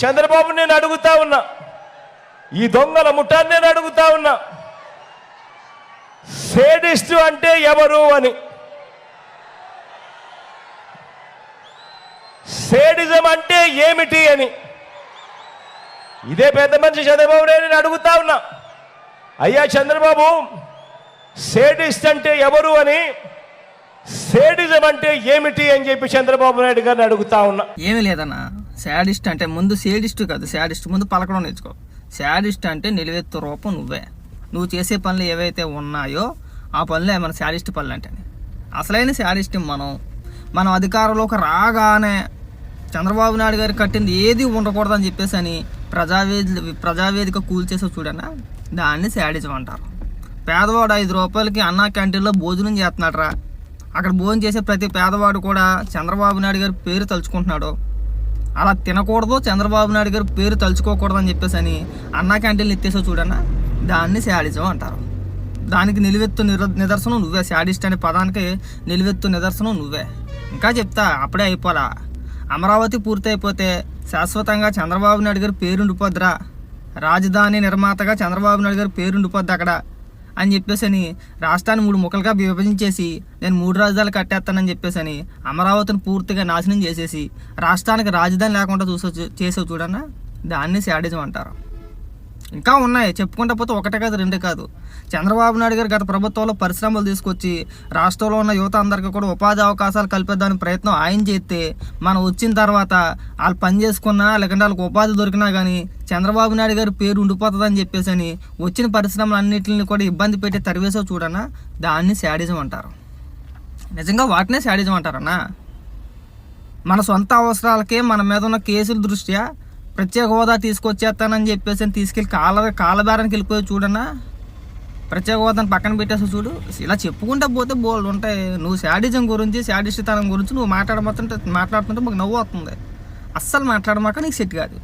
చంద్రబాబు నేను అడుగుతా ఉన్నా. ఈ దొంగల ముఠాన్ని నేను అడుగుతా ఉన్నా. సేడిస్టు అంటే ఎవరు అని. సేడిజం అంటే ఏమిటి అని. ఇదే పెద్ద మనిషి చంద్రబాబు నేను అడుగుతా ఉన్నా. అయ్యా చంద్రబాబు సేడిస్ట్ అంటే ఎవరు అని. సేడిజం అంటే ఏమిటి అని చెప్పి చంద్రబాబు నాయుడు గారిని అడుగుతా ఉన్నా. ఏమీ లేదన్నా. శాడిస్ట్ అంటే ముందు సేడిస్ట్ కాదు శాడిస్ట్. ముందు పలకడం నేర్చుకో. శాడిస్ట్ అంటే నిలువెత్తు రూపం నువ్వే. నువ్వు చేసే పనులు ఏవైతే ఉన్నాయో ఆ పనులే మన శాడిస్ట్ పనులు అంటే అసలైన శాడిస్ట్ మనం. మనం అధికారంలోకి రాగానే చంద్రబాబు నాయుడు గారు కట్టింది ఏది ఉండకూడదని చెప్పేసి అని ప్రజావేది ప్రజావేదిక కూల్చేసో చూడనా? దాన్ని శాడిజం అంటారు. పేదవాడు ఐదు రూపాయలకి అన్నా క్యాంటీన్లో భోజనం చేస్తున్నాడు రా అక్కడ భోజనం చేసే ప్రతి పేదవాడు కూడా చంద్రబాబు నాయుడు గారి పేరు తలుచుకుంటున్నాడు. అలా తినకూడదు. చంద్రబాబు నాయుడు గారి పేరు తలుచుకోకూడదు అని చెప్పేసి అని అన్నా క్యాంటీన్లు ఎత్తేసో చూడన్నా? దాన్ని శాడిజం అంటారు. దానికి నిలువెత్తు నిదర్శనం నువ్వే. శాడిస్ట్ అనే పదానికి నిలువెత్తు నిదర్శనం నువ్వే. ఇంకా చెప్తా అప్పుడే అయిపోలా. అమరావతి పూర్తయిపోతే శాశ్వతంగా చంద్రబాబు నాయుడు గారి పేరుండిపోద్దిరా. రాజధాని నిర్మాతగా చంద్రబాబు నాయుడు గారి పేరుండిపోద్ది అక్కడ. అని చెప్పేసి అని రాష్ట్రాన్ని మూడు ముక్కలుగా విభజించేసి నేను మూడు రాజధానులు కట్టేస్తానని చెప్పేసి అని అమరావతిని పూర్తిగా నాశనం చేసేసి రాష్ట్రానికి రాజధాని లేకుండా చూసో చేసావు చూడన్నా? దాన్ని శాడిజం అంటారు. ఇంకా ఉన్నాయి. చెప్పుకుంటా పోతే ఒకటే కాదు రెండే కాదు. చంద్రబాబు నాయుడు గారు గత ప్రభుత్వంలో పరిశ్రమలు తీసుకొచ్చి రాష్ట్రంలో ఉన్న యువత అందరికీ కూడా ఉపాధి అవకాశాలు కల్పిద్దానికి ప్రయత్నం ఆయన చేస్తే మనం వచ్చిన తర్వాత వాళ్ళు పని చేసుకున్నా లేకుంటే వాళ్ళకి ఉపాధి దొరికినా కానీ చంద్రబాబు నాయుడు గారి పేరు ఉండిపోతుందని చెప్పేసి అని వచ్చిన పరిశ్రమలు అన్నింటిని కూడా ఇబ్బంది పెట్టి తరివేసో చూడన్నా దాన్ని శాడిజం అంటారు. నిజంగా వాటినే శాడిజం అంటారన్నా? మన సొంత అవసరాలకే మన మీద ఉన్న కేసుల దృష్ట్యా ప్రత్యేక హోదా తీసుకొచ్చేస్తానని చెప్పేసి అని తీసుకెళ్ళి కాల కాలబేరానికి వెళ్ళిపోయి చూడన్నా. ప్రత్యేక హోదాను పక్కన పెట్టేసి చూడు. ఇలా చెప్పుకుంటా పోతే బోల్డ్ ఉంటాయి. నువ్వు శాడిజం గురించి శాడిస్ట్తనం గురించి నువ్వు మాట్లాడబోతుంటే మాట్లాడుతుంటే మాకు నవ్వు వస్తుంది. అస్సలు మాట్లాడమాక నీకు సెట్ కాదు.